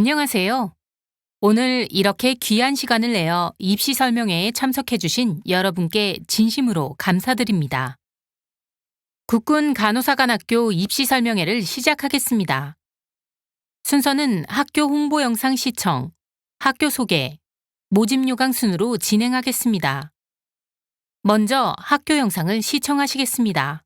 안녕하세요. 오늘 이렇게 귀한 시간을 내어 입시 설명회에 참석해주신 여러분께 진심으로 감사드립니다. 국군 간호사관학교 입시 설명회를 시작하겠습니다. 순서는 학교 홍보 영상 시청, 학교 소개, 모집 요강 순으로 진행하겠습니다. 먼저 학교 영상을 시청하시겠습니다.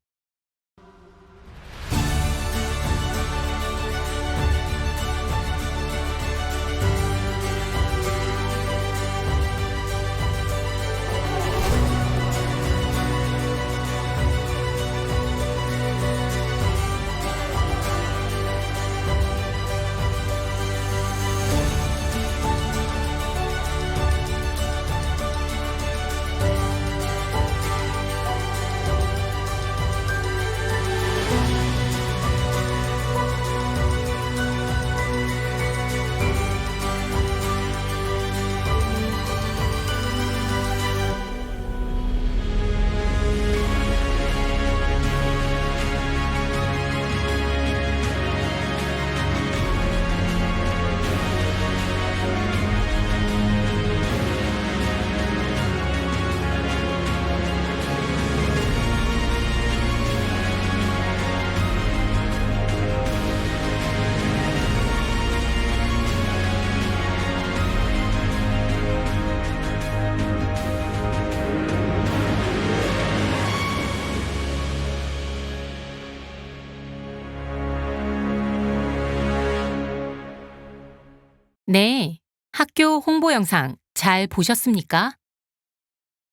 네, 학교 홍보 영상 잘 보셨습니까?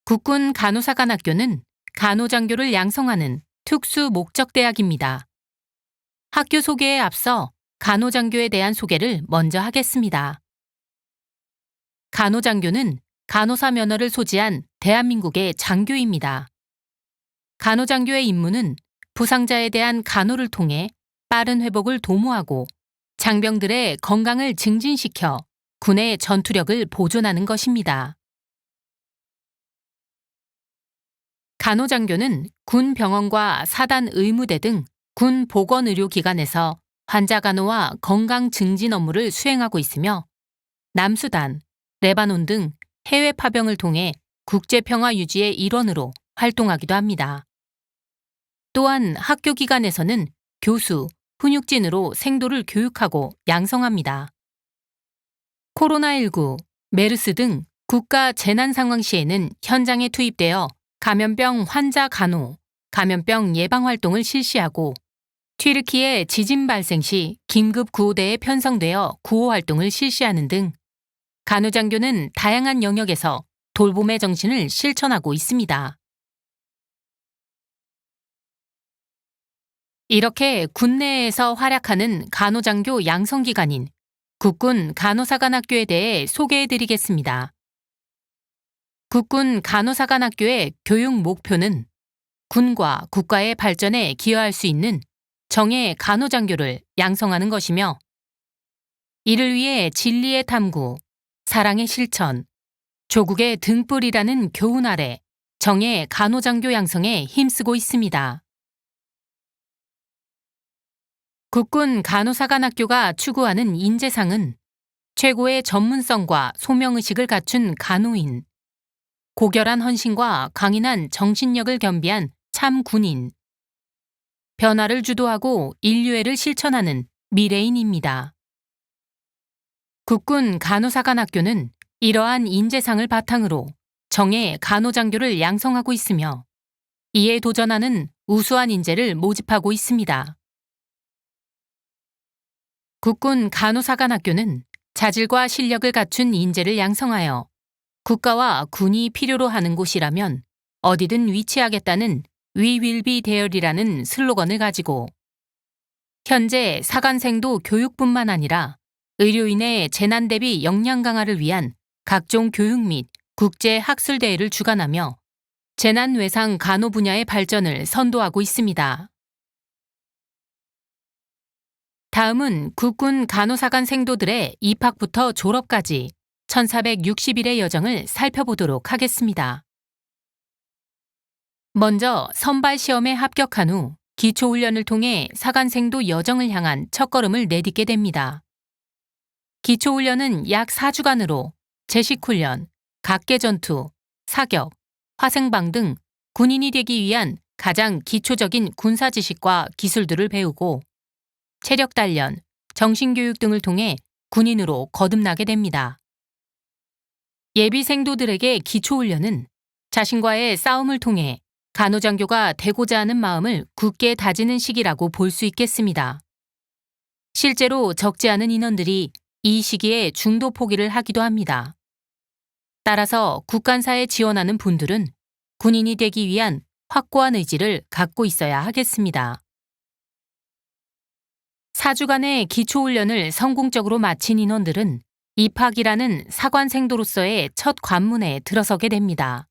국군 간호사관학교는 간호장교를 양성하는 특수 목적 대학입니다. 학교 소개에 앞서 간호장교에 대한 소개를 먼저 하겠습니다. 간호장교는 간호사 면허를 소지한 대한민국의 장교입니다. 간호장교의 임무는 부상자에 대한 간호를 통해 빠른 회복을 도모하고 장병들의 건강을 증진시켜 군의 전투력을 보존하는 것입니다. 간호장교는 군 병원과 사단 의무대 등 군 보건의료기관에서 환자 간호와 건강 증진 업무를 수행하고 있으며 남수단, 레바논 등 해외 파병을 통해 국제평화 유지의 일원으로 활동하기도 합니다. 또한 학교 기관에서는 교수, 훈육진으로 생도를 교육하고 양성합니다. 코로나19, 메르스 등 국가 재난 상황 시에는 현장에 투입되어 감염병 환자 간호, 감염병 예방 활동을 실시하고 튀르키예 지진 발생 시 긴급 구호대에 편성되어 구호 활동을 실시하는 등 간호장교는 다양한 영역에서 돌봄의 정신을 실천하고 있습니다. 이렇게 군내에서 활약하는 간호장교 양성기관인 국군 간호사관학교에 대해 소개해드리겠습니다. 국군 간호사관학교의 교육 목표는 군과 국가의 발전에 기여할 수 있는 정예 간호장교를 양성하는 것이며 이를 위해 진리의 탐구, 사랑의 실천, 조국의 등불이라는 교훈 아래 정예 간호장교 양성에 힘쓰고 있습니다. 국군 간호사관학교가 추구하는 인재상은 최고의 전문성과 소명의식을 갖춘 간호인, 고결한 헌신과 강인한 정신력을 겸비한 참 군인, 변화를 주도하고 인류애를 실천하는 미래인입니다. 국군 간호사관학교는 이러한 인재상을 바탕으로 정예 간호장교를 양성하고 있으며 이에 도전하는 우수한 인재를 모집하고 있습니다. 국군 간호사관학교는 자질과 실력을 갖춘 인재를 양성하여 국가와 군이 필요로 하는 곳이라면 어디든 위치하겠다는 위윌비 대열이라는 슬로건을 가지고 현재 사관생도 교육뿐만 아니라 의료인의 재난 대비 역량 강화를 위한 각종 교육 및 국제 학술 대회를 주관하며 재난 외상 간호 분야의 발전을 선도하고 있습니다. 다음은 국군 간호사관 생도들의 입학부터 졸업까지 1460일의 여정을 살펴보도록 하겠습니다. 먼저 선발 시험에 합격한 후 기초훈련을 통해 사관생도 여정을 향한 첫걸음을 내딛게 됩니다. 기초훈련은 약 4주간으로 제식훈련, 각계전투, 사격, 화생방 등 군인이 되기 위한 가장 기초적인 군사 지식과 기술들을 배우고 체력 단련, 정신교육 등을 통해 군인으로 거듭나게 됩니다. 예비 생도들에게 기초훈련은 자신과의 싸움을 통해 간호장교가 되고자 하는 마음을 굳게 다지는 시기라고 볼 수 있겠습니다. 실제로 적지 않은 인원들이 이 시기에 중도 포기를 하기도 합니다. 따라서 국간사에 지원하는 분들은 군인이 되기 위한 확고한 의지를 갖고 있어야 하겠습니다. 4주간의 기초훈련을 성공적으로 마친 인원들은 입학이라는 사관생도로서의 첫 관문에 들어서게 됩니다.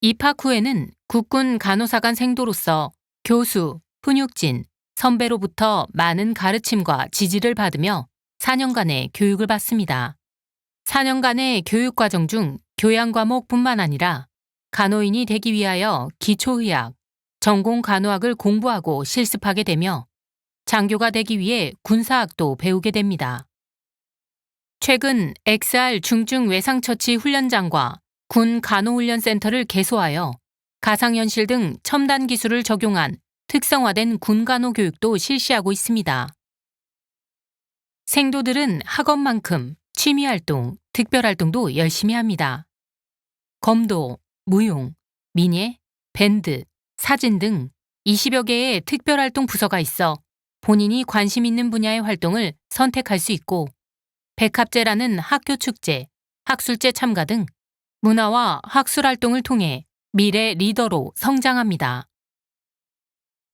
입학 후에는 국군 간호사관 생도로서 교수, 훈육진, 선배로부터 많은 가르침과 지지를 받으며 4년간의 교육을 받습니다. 4년간의 교육 과정 중 교양 과목뿐만 아니라 간호인이 되기 위하여 기초의학, 전공 간호학을 공부하고 실습하게 되며 장교가 되기 위해 군사학도 배우게 됩니다. 최근 XR 중증 외상처치 훈련장과 군 간호훈련센터를 개소하여 가상현실 등 첨단 기술을 적용한 특성화된 군 간호 교육도 실시하고 있습니다. 생도들은 학업만큼 취미활동, 특별활동도 열심히 합니다. 검도, 무용, 민예, 밴드, 사진 등 20여 개의 특별활동 부서가 있어 본인이 관심 있는 분야의 활동을 선택할 수 있고 백합제라는 학교 축제, 학술제 참가 등 문화와 학술 활동을 통해 미래 리더로 성장합니다.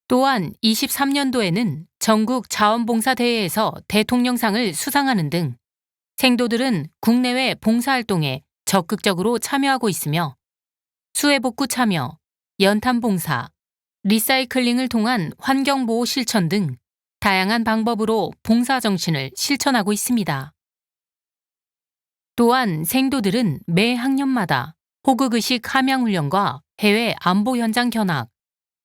또한 23년도에는 전국 자원봉사대회에서 대통령상을 수상하는 등 생도들은 국내외 봉사활동에 적극적으로 참여하고 있으며 수해복구 참여, 연탄봉사, 리사이클링을 통한 환경보호 실천 등 다양한 방법으로 봉사정신을 실천하고 있습니다. 또한 생도들은 매 학년마다 호극의식 함양훈련과 해외 안보 현장 견학,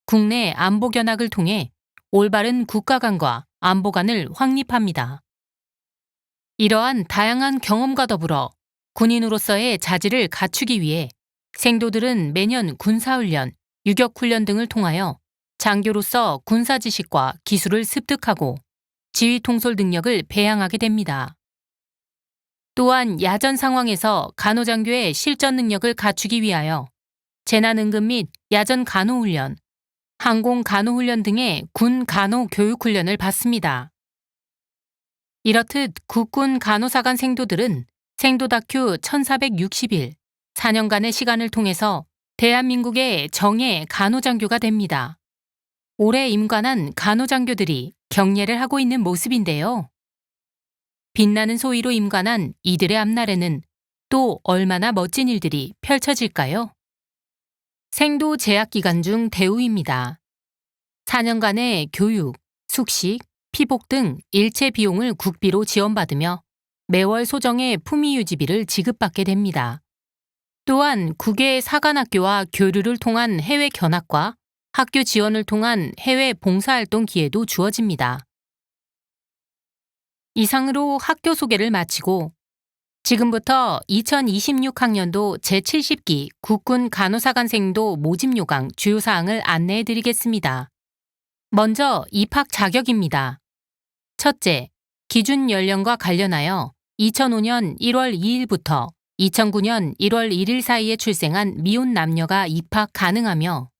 국내 안보 견학을 통해 올바른 국가관과 안보관을 확립합니다. 이러한 다양한 경험과 더불어 군인으로서의 자질을 갖추기 위해 생도들은 매년 군사훈련, 유격훈련 등을 통하여 장교로서 군사 지식과 기술을 습득하고 지휘 통솔 능력을 배양하게 됩니다. 또한 야전 상황에서 간호장교의 실전 능력을 갖추기 위하여 재난응급 및 야전 간호훈련, 항공 간호훈련 등의 군 간호 교육 훈련을 받습니다. 이렇듯 국군 간호사관 생도들은 생도 다큐 1460일 4년간의 시간을 통해서 대한민국의 정예 간호장교가 됩니다. 올해 임관한 간호장교들이 경례를 하고 있는 모습인데요. 빛나는 소위로 임관한 이들의 앞날에는 또 얼마나 멋진 일들이 펼쳐질까요? 생도 재학 기간 중 대우입니다. 4년간의 교육, 숙식, 피복 등 일체 비용을 국비로 지원받으며 매월 소정의 품위 유지비를 지급받게 됩니다. 또한 국외 사관학교와 교류를 통한 해외 견학과 학교 지원을 통한 해외 봉사활동 기회도 주어집니다. 이상으로 학교 소개를 마치고 지금부터 2026학년도 제70기 국군 간호사관생도 모집 요강 주요 사항을 안내해 드리겠습니다. 먼저 입학 자격입니다. 첫째, 기준 연령과 관련하여 2005년 1월 2일부터 2009년 1월 1일 사이에 출생한 미혼 남녀가 입학 가능하며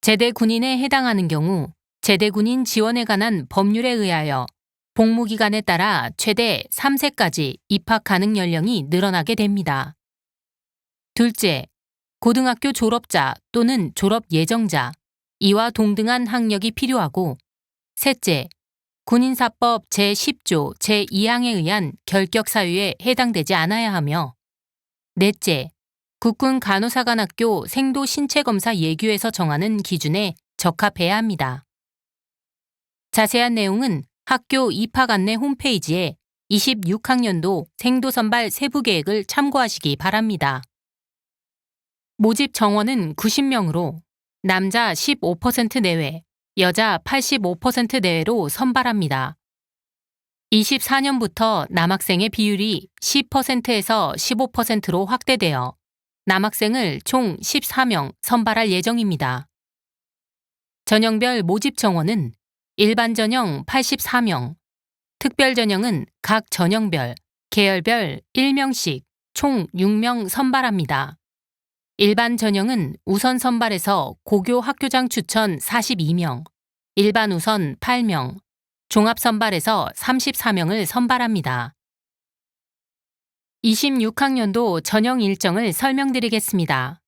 제대 군인에 해당하는 경우 제대 군인 지원에 관한 법률에 의하여 복무 기간에 따라 최대 3세까지 입학 가능 연령이 늘어나게 됩니다. 둘째, 고등학교 졸업자 또는 졸업 예정자, 이와 동등한 학력이 필요하고 셋째, 군인사법 제10조 제2항에 의한 결격 사유에 해당되지 않아야 하며 넷째, 국군 간호사관학교 생도 신체검사 예규에서 정하는 기준에 적합해야 합니다. 자세한 내용은 학교 입학 안내 홈페이지에 26학년도 생도 선발 세부 계획을 참고하시기 바랍니다. 모집 정원은 90명으로 남자 15% 내외, 여자 85% 내외로 선발합니다. 24년부터 남학생의 비율이 10%에서 15%로 확대되어 남학생을 총 14명 선발할 예정입니다. 전형별 모집 정원은 일반 전형 84명, 특별 전형은 각 전형별, 계열별 1명씩 총 6명 선발합니다. 일반 전형은 우선 선발에서 고교 학교장 추천 42명, 일반 우선 8명, 종합 선발에서 34명을 선발합니다. 26학년도 전형 일정을 설명드리겠습니다.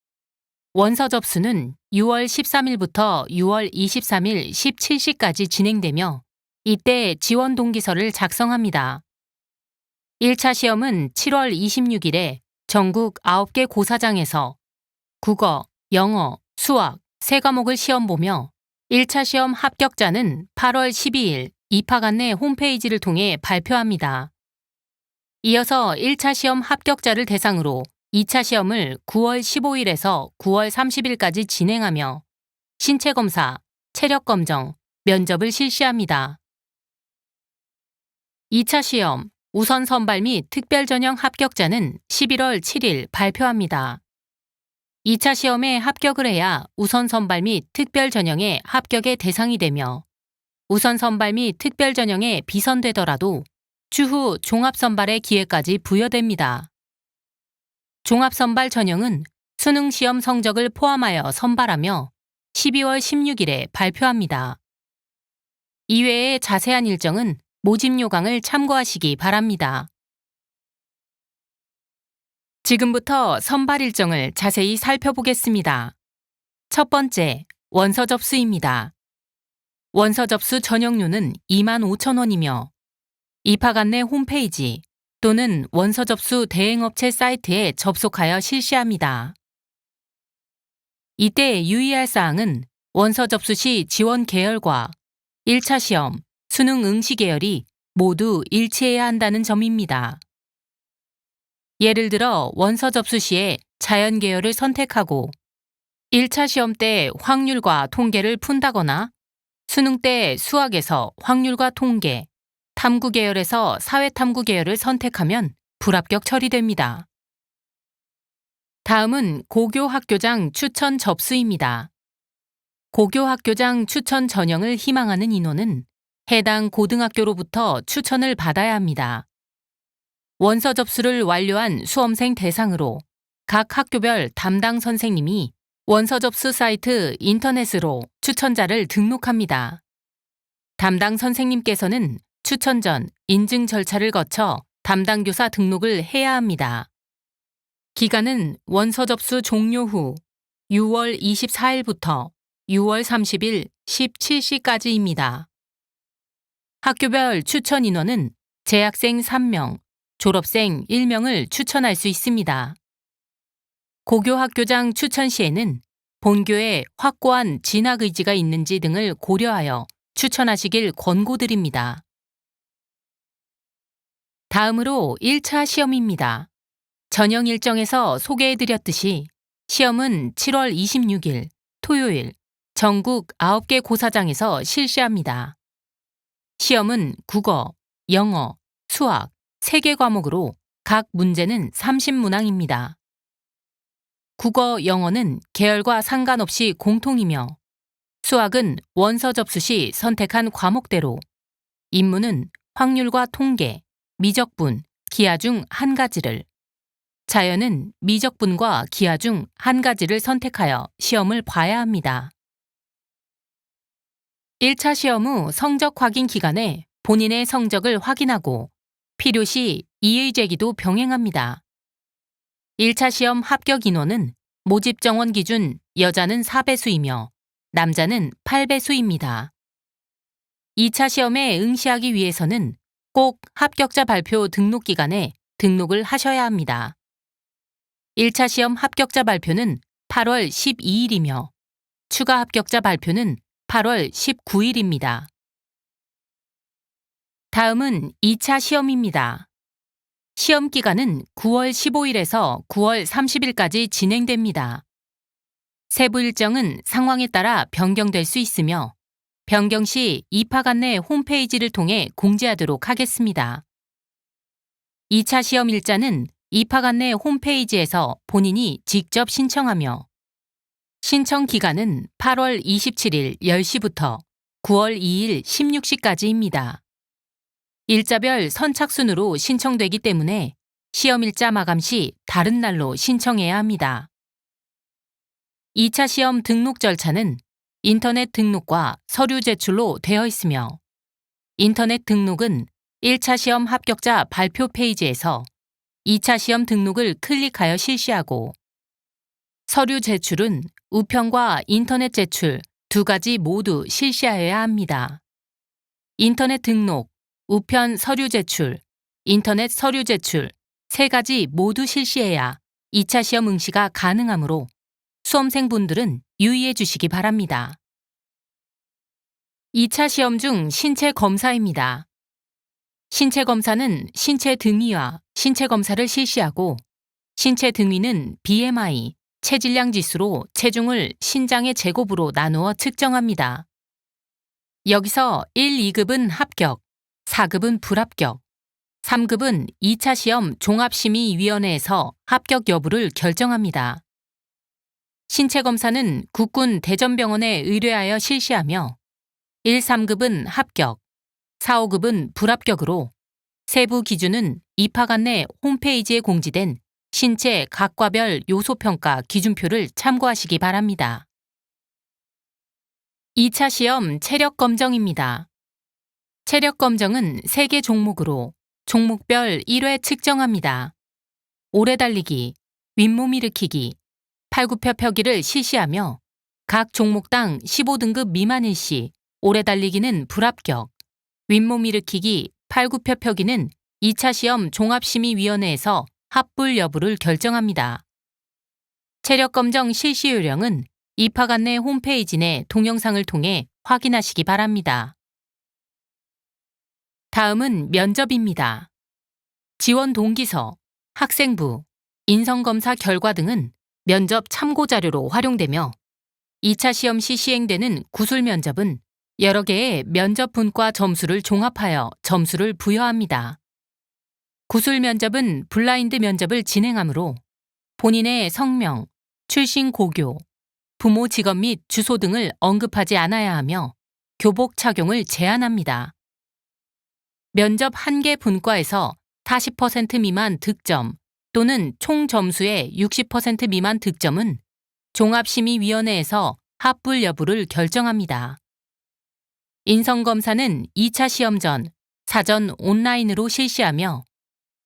원서 접수는 6월 13일부터 6월 23일 17시까지 진행되며 이때 지원 동기서를 작성합니다. 1차 시험은 7월 26일에 전국 9개 고사장에서 국어, 영어, 수학 세 과목을 시험 보며 1차 시험 합격자는 8월 12일 입학 안내 홈페이지를 통해 발표합니다. 이어서 1차 시험 합격자를 대상으로 2차 시험을 9월 15일에서 9월 30일까지 진행하며 신체 검사, 체력 검정, 면접을 실시합니다. 2차 시험 우선 선발 및 특별 전형 합격자는 11월 7일 발표합니다. 2차 시험에 합격을 해야 우선 선발 및 특별 전형에 합격의 대상이 되며 우선 선발 및 특별 전형에 비선되더라도 추후 종합 선발의 기회까지 부여됩니다. 종합 선발 전형은 수능 시험 성적을 포함하여 선발하며 12월 16일에 발표합니다. 이외의 자세한 일정은 모집 요강을 참고하시기 바랍니다. 지금부터 선발 일정을 자세히 살펴보겠습니다. 첫 번째, 원서 접수입니다. 원서 접수 전형료는 2만 5천 원이며 입학 안내 홈페이지 또는 원서 접수 대행업체 사이트에 접속하여 실시합니다. 이때 유의할 사항은 원서 접수 시 지원 계열과 1차 시험, 수능 응시 계열이 모두 일치해야 한다는 점입니다. 예를 들어 원서 접수 시에 자연 계열을 선택하고 1차 시험 때 확률과 통계를 푼다거나 수능 때 수학에서 확률과 통계, 탐구 계열에서 사회탐구 계열을 선택하면 불합격 처리됩니다. 다음은 고교 학교장 추천 접수입니다. 고교 학교장 추천 전형을 희망하는 인원은 해당 고등학교로부터 추천을 받아야 합니다. 원서 접수를 완료한 수험생 대상으로 각 학교별 담당 선생님이 원서 접수 사이트 인터넷으로 추천자를 등록합니다. 담당 선생님께서는 추천 전 인증 절차를 거쳐 담당 교사 등록을 해야 합니다. 기간은 원서 접수 종료 후 6월 24일부터 6월 30일 17시까지입니다. 학교별 추천 인원은 재학생 3명, 졸업생 1명을 추천할 수 있습니다. 고교 학교장 추천 시에는 본교에 확고한 진학 의지가 있는지 등을 고려하여 추천하시길 권고드립니다. 다음으로 1차 시험입니다. 전형 일정에서 소개해드렸듯이 시험은 7월 26일 토요일 전국 9개 고사장에서 실시합니다. 시험은 국어, 영어, 수학 3개 과목으로 각 문제는 30문항입니다. 국어, 영어는 계열과 상관없이 공통이며 수학은 원서 접수 시 선택한 과목대로 인문은 확률과 통계, 미적분, 기하 중 한 가지를, 자연은 미적분과 기하 중 한 가지를 선택하여 시험을 봐야 합니다. 1차 시험 후 성적 확인 기간에 본인의 성적을 확인하고 필요시 이의 제기도 병행합니다. 1차 시험 합격 인원은 모집 정원 기준 여자는 4배수이며 남자는 8배수입니다. 2차 시험에 응시하기 위해서는 꼭 합격자 발표 등록 기간에 등록을 하셔야 합니다. 1차 시험 합격자 발표는 8월 12일이며 추가 합격자 발표는 8월 19일입니다. 다음은 2차 시험입니다. 시험 기간은 9월 15일에서 9월 30일까지 진행됩니다. 세부 일정은 상황에 따라 변경될 수 있으며 변경 시 입학 안내 홈페이지를 통해 공지하도록 하겠습니다. 2차 시험 일자는 입학 안내 홈페이지에서 본인이 직접 신청하며 신청 기간은 8월 27일 10시부터 9월 2일 16시까지입니다. 일자별 선착순으로 신청되기 때문에 시험 일자 마감 시 다른 날로 신청해야 합니다. 2차 시험 등록 절차는 인터넷 등록과 서류 제출로 되어 있으며 인터넷 등록은 1차 시험 합격자 발표 페이지에서 2차 시험 등록을 클릭하여 실시하고 서류 제출은 우편과 인터넷 제출 두 가지 모두 실시하여야 합니다. 인터넷 등록, 우편 서류 제출, 인터넷 서류 제출 세 가지 모두 실시해야 2차 시험 응시가 가능하므로 수험생분들은 유의해 주시기 바랍니다. 2차 시험 중 신체 검사입니다. 신체 검사는 신체 등위와 신체 검사를 실시하고 신체 등위는 BMI, 체질량 지수로 체중을 신장의 제곱으로 나누어 측정합니다. 여기서 1, 2급은 합격, 4급은 불합격, 3급은 2차 시험 종합심의위원회에서 합격 여부를 결정합니다. 신체 검사는 국군 대전병원에 의뢰하여 실시하며 1, 3급은 합격, 4, 5급은 불합격으로 세부 기준은 입학 안 내 홈페이지에 공지된 신체 각과별 요소평가 기준표를 참고하시기 바랍니다. 2차 시험 체력 검정입니다. 체력 검정은 3개 종목으로 종목별 1회 측정합니다. 오래 달리기, 윗몸 일으키기, 팔굽혀 펴기를 실시하며 각 종목당 15등급 미만일 시 오래 달리기는 불합격, 윗몸 일으키기, 팔굽혀 펴기는 2차 시험 종합심의위원회에서 합불 여부를 결정합니다. 체력 검정 실시 요령은 입학 안내 홈페이지 내 동영상을 통해 확인하시기 바랍니다. 다음은 면접입니다. 지원 동기서, 학생부, 인성검사 결과 등은 면접 참고 자료로 활용되며 2차 시험 시 시행되는 구술 면접은 여러 개의 면접 분과 점수를 종합하여 점수를 부여합니다. 구술 면접은 블라인드 면접을 진행하므로 본인의 성명, 출신 고교, 부모 직업 및 주소 등을 언급하지 않아야 하며 교복 착용을 제한합니다. 면접 한 개 분과에서 40% 미만 득점 또는 총 점수의 60% 미만 득점은 종합심의위원회에서 합불 여부를 결정합니다. 인성검사는 2차 시험 전 사전 온라인으로 실시하며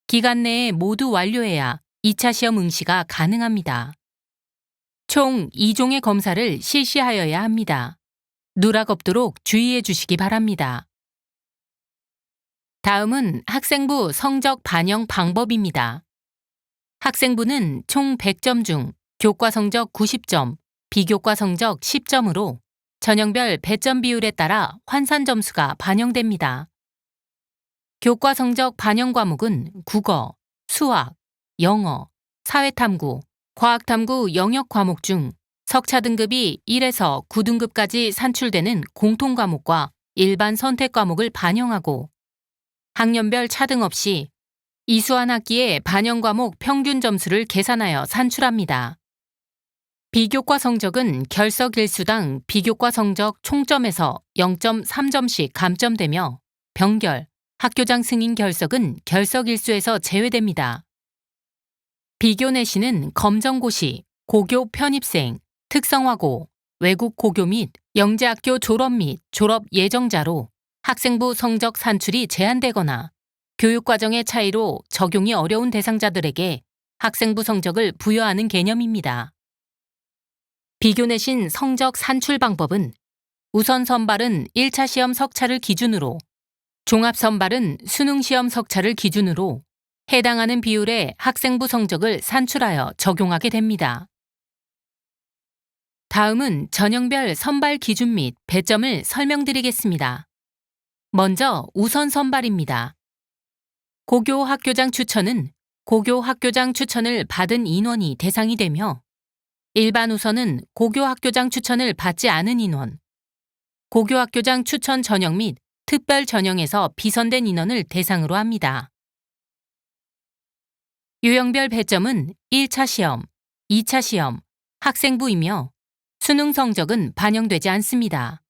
기간 내에 모두 완료해야 2차 시험 응시가 가능합니다. 총 2종의 검사를 실시하여야 합니다. 누락 없도록 주의해 주시기 바랍니다. 다음은 학생부 성적 반영 방법입니다. 학생부는 총 100점 중 교과 성적 90점, 비교과 성적 10점으로 전형별 배점 비율에 따라 환산 점수가 반영됩니다. 교과 성적 반영 과목은 국어, 수학, 영어, 사회탐구, 과학탐구 영역 과목 중 석차 등급이 1에서 9등급까지 산출되는 공통 과목과 일반 선택 과목을 반영하고 학년별 차등 없이 이수한 학기의 반영 과목 평균 점수를 계산하여 산출합니다. 비교과 성적은 결석 일수당 비교과 성적 총점에서 0.3점씩 감점되며 병결, 학교장 승인 결석은 결석 일수에서 제외됩니다. 비교 내시는 검정고시, 고교 편입생, 특성화고, 외국 고교 및 영재학교 졸업 및 졸업 예정자로 학생부 성적 산출이 제한되거나 교육과정의 차이로 적용이 어려운 대상자들에게 학생부 성적을 부여하는 개념입니다. 비교 내신 성적 산출 방법은 우선 선발은 1차 시험 석차를 기준으로, 종합 선발은 수능 시험 석차를 기준으로 해당하는 비율의 학생부 성적을 산출하여 적용하게 됩니다. 다음은 전형별 선발 기준 및 배점을 설명드리겠습니다. 먼저 우선 선발입니다. 고교 학교장 추천은 고교 학교장 추천을 받은 인원이 대상이 되며 일반 우선은 고교 학교장 추천을 받지 않은 인원, 고교 학교장 추천 전형 및 특별 전형에서 비선된 인원을 대상으로 합니다. 유형별 배점은 1차 시험, 2차 시험, 학생부이며 수능 성적은 반영되지 않습니다.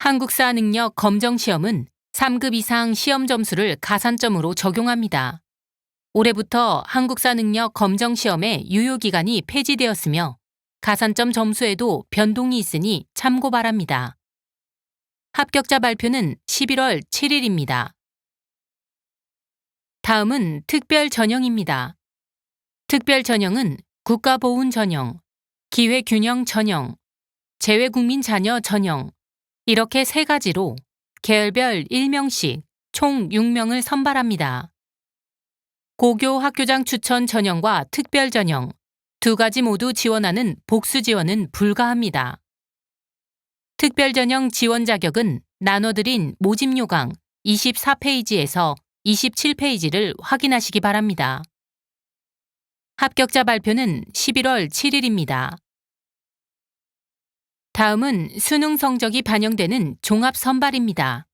한국사 능력 검정 시험은 3급 이상 시험 점수를 가산점으로 적용합니다. 올해부터 한국사 능력 검정 시험의 유효 기간이 폐지되었으며 가산점 점수에도 변동이 있으니 참고 바랍니다. 합격자 발표는 11월 7일입니다. 다음은 특별 전형입니다. 특별 전형은 국가보훈 전형, 기회균형 전형, 재외국민 자녀 전형, 이렇게 세 가지로 계열별 1명씩 총 6명을 선발합니다. 고교 학교장 추천 전형과 특별 전형 두 가지 모두 지원하는 복수 지원은 불가합니다. 특별 전형 지원 자격은 나눠드린 모집 요강 24페이지에서 27페이지를 확인하시기 바랍니다. 합격자 발표는 11월 7일입니다. 다음은 수능 성적이 반영되는 종합 선발입니다.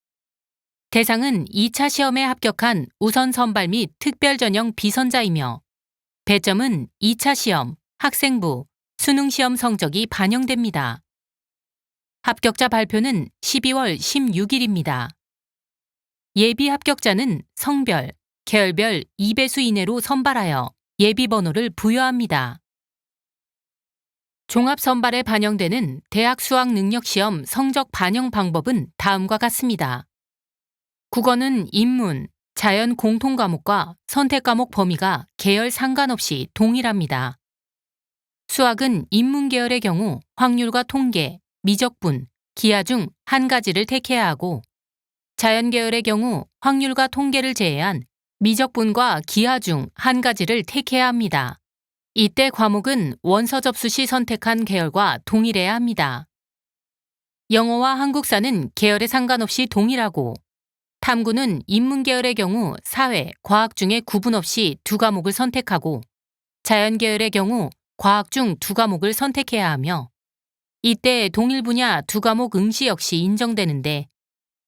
대상은 2차 시험에 합격한 우선 선발 및 특별 전형 비선자이며 배점은 2차 시험, 학생부, 수능 시험 성적이 반영됩니다. 합격자 발표는 12월 16일입니다. 예비 합격자는 성별, 계열별 2배수 이내로 선발하여 예비 번호를 부여합니다. 종합 선발에 반영되는 대학 수학 능력 시험 성적 반영 방법은 다음과 같습니다. 국어는 인문, 자연 공통 과목과 선택 과목 범위가 계열 상관없이 동일합니다. 수학은 인문 계열의 경우 확률과 통계, 미적분, 기하 중 한 가지를 택해야 하고 자연 계열의 경우 확률과 통계를 제외한 미적분과 기하 중 한 가지를 택해야 합니다. 이때 과목은 원서 접수 시 선택한 계열과 동일해야 합니다. 영어와 한국사는 계열에 상관없이 동일하고 탐구는 인문 계열의 경우 사회, 과학 중에 구분 없이 두 과목을 선택하고 자연 계열의 경우 과학 중 두 과목을 선택해야 하며 이때 동일 분야 두 과목 응시 역시 인정되는데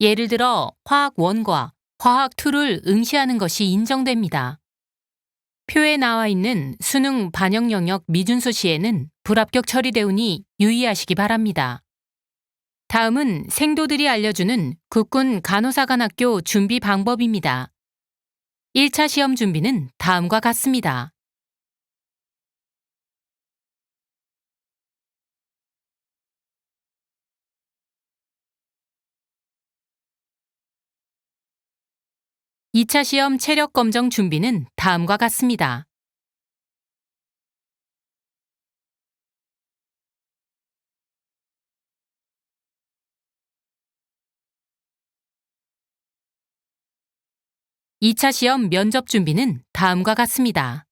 예를 들어 화학 1과 화학 2를 응시하는 것이 인정됩니다. 표에 나와 있는 수능 반영 영역 미준수 시에는 불합격 처리되오니 유의하시기 바랍니다. 다음은 생도들이 알려주는 국군 간호사관학교 준비 방법입니다. 1차 시험 준비는 다음과 같습니다. 2차 시험 체력 검정 준비는 다음과 같습니다. (2차) 시험 면접 준비는 다음과 같습니다.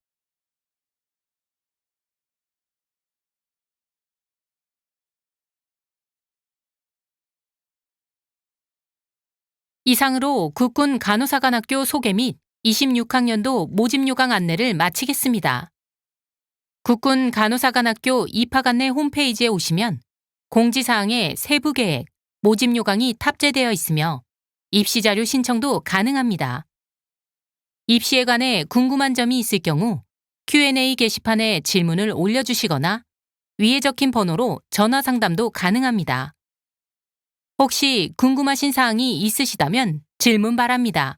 이상으로 국군 간호사관학교 소개 및 26학년도 모집 요강 안내를 마치겠습니다. 국군 간호사관학교 입학 안내 홈페이지에 오시면 공지사항의 세부 계획, 모집 요강이 탑재되어 있으며 입시 자료 신청도 가능합니다. 입시에 관해 궁금한 점이 있을 경우 Q&A 게시판에 질문을 올려주시거나 위에 적힌 번호로 전화 상담도 가능합니다. 혹시 궁금하신 사항이 있으시다면 질문 바랍니다.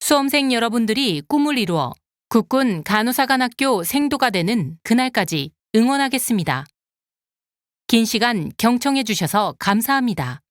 수험생 여러분들이 꿈을 이루어 국군 간호사관학교 생도가 되는 그날까지 응원하겠습니다. 긴 시간 경청해 주셔서 감사합니다.